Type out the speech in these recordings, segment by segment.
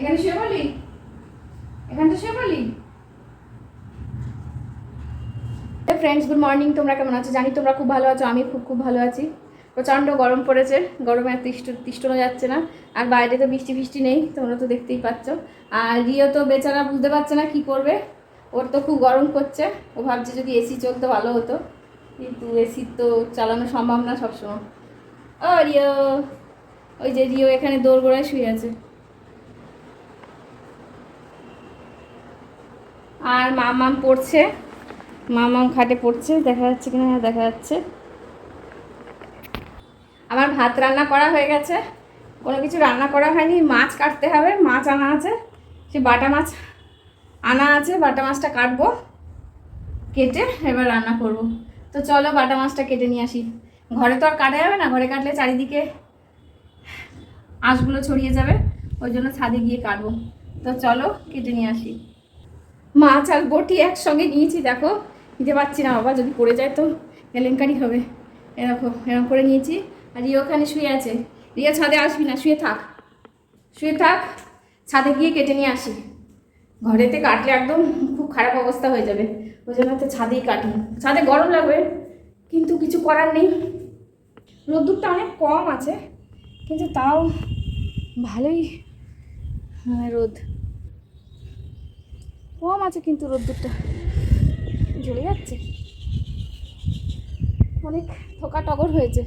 এখানে শুয়ে পড়লি? এখানটা শুয়ে পড়লি? ফ্রেন্ডস গুড মর্নিং তোমরা কেমন আছো? জানি তোমরা খুব ভালো আছো আমি খুব খুব ভালো আছি। প্রচণ্ড গরম পড়েছে, গরমে আর তিষ্ট তিষ্টানো যাচ্ছে না। আর বাইরে তো বৃষ্টি ফিষ্টি নেই, তোমরা তো দেখতেই পাচ্ছ। আর রিও তো বেচারা বুঝতে পারছে না কি করবে। ওর তো খুব গরম করছে ও ভাবছে যদি এসি চলতো ভালো হতো। কিন্তু এসি তো চালানো সম্ভব না সবসময়। ও রিও, ওই যে রিও এখানে দৌড় গোড়ায় শুয়ে আছে। আর মামাম পড়ছে। মামাম খাটে পড়ছে, দেখা যাচ্ছে কিনা, দেখা যাচ্ছে। আমার ভাত রান্না করা হয়ে গেছে। কোনো কিছু রান্না করা হয়নি। মাছ কাটতে হবে, মাছ আনা আছে। সে বাটা মাছ আনা আছে, বাটা মাছটা কাটবো, কেটে এবার রান্না করব। তো চলো বাটা মাছটা কেটে নিয়ে আসি। ঘরে তো আর কাটা যাবে না, ঘরে কাটলে চারিদিকে আঁশগুলো ছড়িয়ে যাবে। ওই জন্য ছাদে গিয়ে কাটবো। তো চলো কেটে নিয়ে আসি। মাছ আর বটি একসঙ্গে নিয়েছি, দেখো। নিতে পারছি না বাবা, যদি পড়ে যায় তো কেলেঙ্কারি হবে। এরকম এরকম করে নিয়েছি। আর রিও ওখানে শুয়ে আছে। রিও ছাদে আসবি না, শুয়ে থাক। শুয়ে থাক, ছাদে গিয়ে কেটে নিয়ে আসি। ঘরেতে কাটলে একদম খুব খারাপ অবস্থা হয়ে যাবে। ওই জন্য তো ছাদেই কাটি। ছাদে গরম লাগবে, কিন্তু কিছু করার নেই। রোদ্দুরটা অনেক কম আছে, কিন্তু তাও ভালোই হ্যাঁ রোদ। কম আছে কিন্তু রোদ্দুরটা। জ্বলে যাচ্ছে। অনেক থোকা টগর হয়েছে।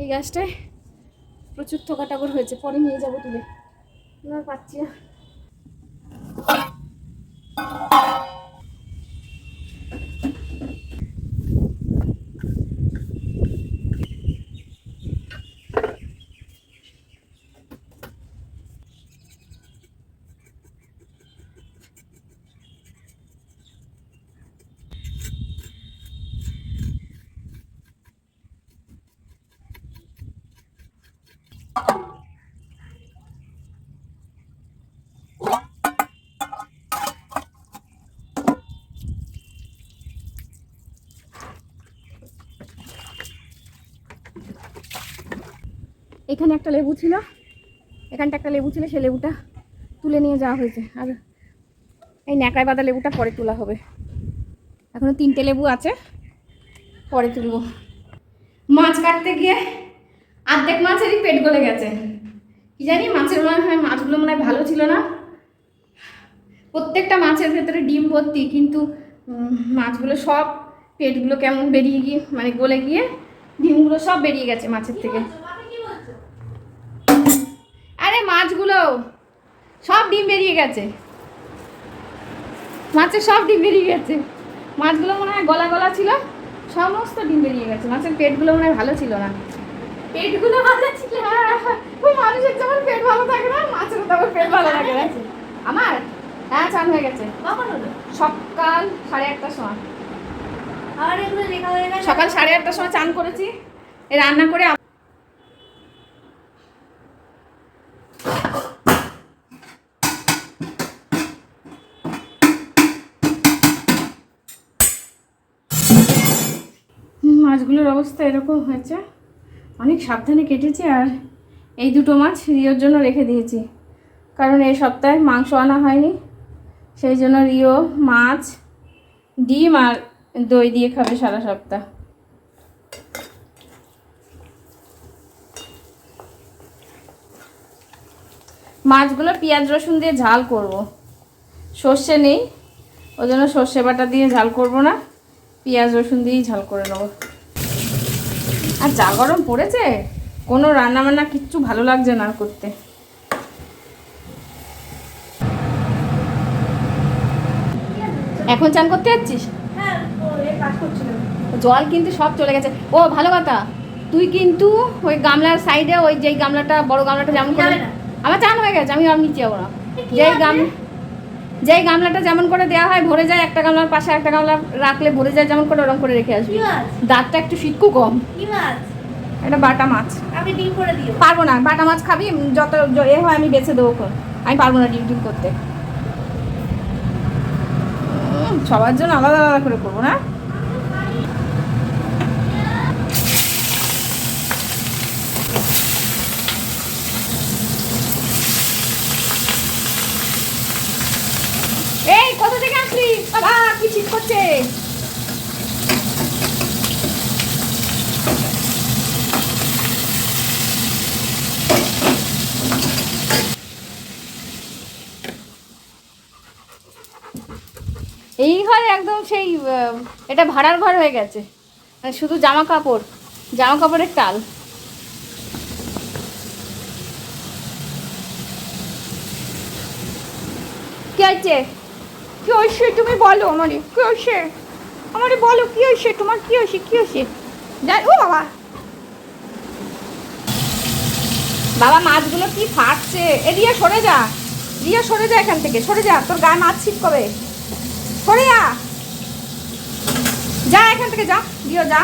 এই গাছটায় প্রচুর থোকা টগর হয়েছে। পরে নিয়ে যাব তুলে। না পাচ্ছি না। এখানে একটা লেবু ছিল, এখানটা একটা লেবু ছিল সেই লেবুটা তুলে নিয়ে যাওয়া হয়েছে। আর এই ন্যাকড়ায় বাঁধা লেবুটা পরে তোলা হবে। এখনও তিনটে লেবু আছে, পরে তুলবো। মাছ কাটতে গিয়ে অর্ধেক মাছেরই পেট গলে গেছে। কি জানি, মাছের মনে হয়, মাছগুলো মনে হয় ভালো ছিল না। প্রত্যেকটা মাছের ভেতরে ডিম ভর্তি, কিন্তু মাছগুলো সব পেটগুলো কেমন বেরিয়ে গিয়ে মানে গলে গিয়ে ডিমগুলো সব বেরিয়ে গেছে মাছের থেকে। সব ডিম বেরিয়ে গেছে। মাছের সব ডিম বেরিয়ে গেছে। মাছগুলো মনে হয় গলা গলা ছিল সমস্ত ডিম বেরিয়ে গেছে। মাছের পেটগুলো মনে হয় ভালো ছিল না। পেটগুলো ভালো ছিল? ওই মানুষের যেমন পেট ভালো থাকে না মাছেরও তেমন পেট ভালো থাকে। না আমার? হ্যাঁ চান হয়ে গেছে। কখন হলো? সকাল সাড়ে আটটার সময়। আর এগুলো লেখা হয়ে সকাল সাড়ে আটটার সময় চান করেছি। রান্না করে মাছগুলোর অবস্থা এরকম হয়েছে। অনেক সাবধানে কেটেছি আর এই দুটো মাছ রিওর জন্য রেখে দিয়েছি। কারণ এই সপ্তাহে মাংস আনা হয়নি। সেই জন্য রিও, মাছ, ডিম আর দই দিয়ে খাবে সারা সপ্তাহ। মাছগুলো পেঁয়াজ, রসুন দিয়ে ঝাল করব। সর্ষে নেই। ওই জন্য সর্ষে বাটা দিয়ে ঝাল করব না। পেঁয়াজ, রসুন দিয়েই ঝাল করে নেব। আর যা গরম পড়েছে কোনো রান্না বান্না কিচ্ছু ভালো লাগছে না করতে। এখন চান করতে যাচ্ছিস? হ্যাঁ জল কিন্তু সব চলে গেছে। ও ভালো কথা। তুই কিন্তু ওই গামলার সাইডে ওই যেই গামলাটা বড় গামলাটা যেমন করে আমার চান হয়ে গেছে আমি আর নিচে যাব না। কি যেই আছে? গাম যেই গামলাটা যেমন করে দেওয়া হয় ভরে যায় একটা গামলার পাশে একটা গামলা রাখলে ভরে যায় যেমন করে ওরকম করে রেখে আসবি। দাঁতটা একটু ফিটকু কম। এটা বাটা মাছ। আমি ডিম করে দিও। পারব না বাটা মাছ খাবি যত এ হয় আমি বেছে দেবো কোন আমি পারব না ডিম ডিম করতে সবার জন্য আলাদা আলাদা করে করব না? করছে। এই ঘরে একদম সেই এটা ভাড়ার ঘর হয়ে গেছে। মানে শুধু জামা কাপড়, জামা কাপড়ের টাল কি আছে কি হয়েছে তুমি বলো আমারে কি হয়েছে আমারে বলো কি হয়েছে তোমার কি হয়েছে কি হয়েছে যাই ও বাবা! বাবা, মাছগুলো কি ফাটছে? এ, রিয়া, সরে যা। রিয়া, সরে যা এখান থেকে, সরে যা। তোর গায়ে মাছ ছিটকবে। সরে যা। যা এখান থেকে, যা। রিয়া, যা।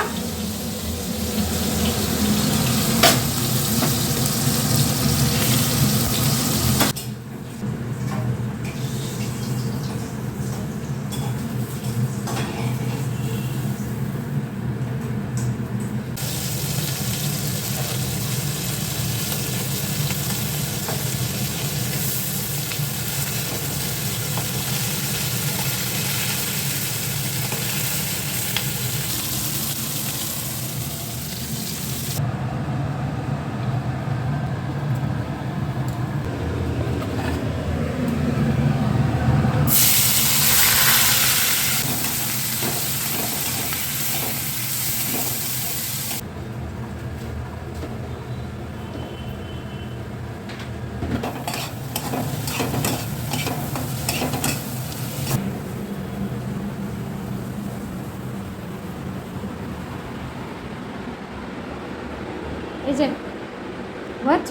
এই যে ঘুমাচ্ছ?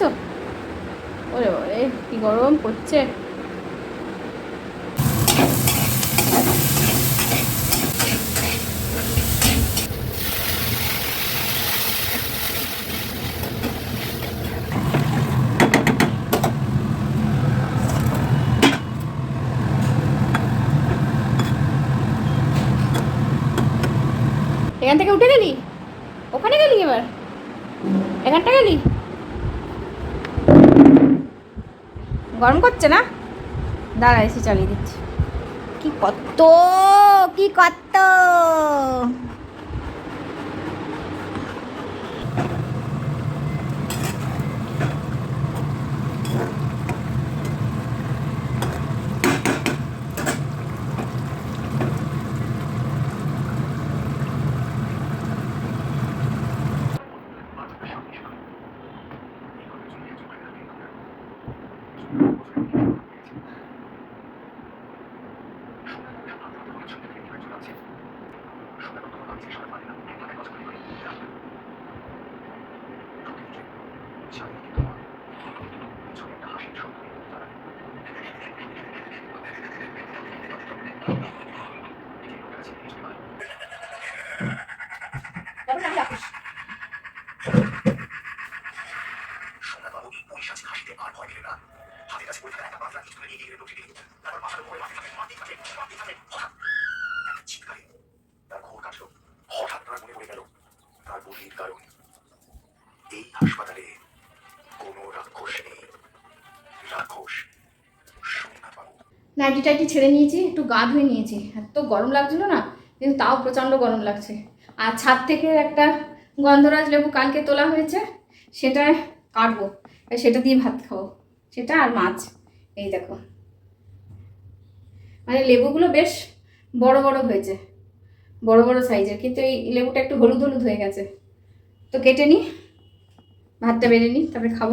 ওরে ওরে কি গরম পড়ছে। এখান থেকে উঠে এবার এখানটা গেলি গরম করছে না? দাঁড়া এসে চালিয়ে দিচ্ছি। কি কত কি কত সোনাবাবু পয়সা হাসিতে আর ভয় পেলে না হাতের কাছে পড়ে থাকা একটা পাতলা কিছু নিয়ে গিয়ে বসে দিলেন তারপর মাথার উপরে মাটি থাকে মাটি থাকে মাটি থাকে হঠাৎ একটা চিৎকারে তার মনে পড়ে গেল তার বুদ্ধির কারণ এই হাসপাতালে নাইটি টাইটি ছেড়ে নিয়েছি, একটু গা ধুয়ে নিয়েছি। এত গরম লাগছিল না, কিন্তু তাও প্রচণ্ড গরম লাগছে। আর ছাদ থেকে একটা গন্ধরাজ লেবু কালকে তোলা হয়েছে, সেটা কাটবো। সেটা দিয়ে ভাত খাব। সেটা আর মাছ, এই দেখো। মানে লেবুগুলো বেশ বড় বড় হয়েছে, বড় বড় সাইজের কিন্তু এই লেবুটা একটু হলুদ হলুদ হয়ে গেছে। তো কেটে নিই ভাতটা বেড়ে নিই তারপরে খাব।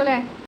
চলে আয়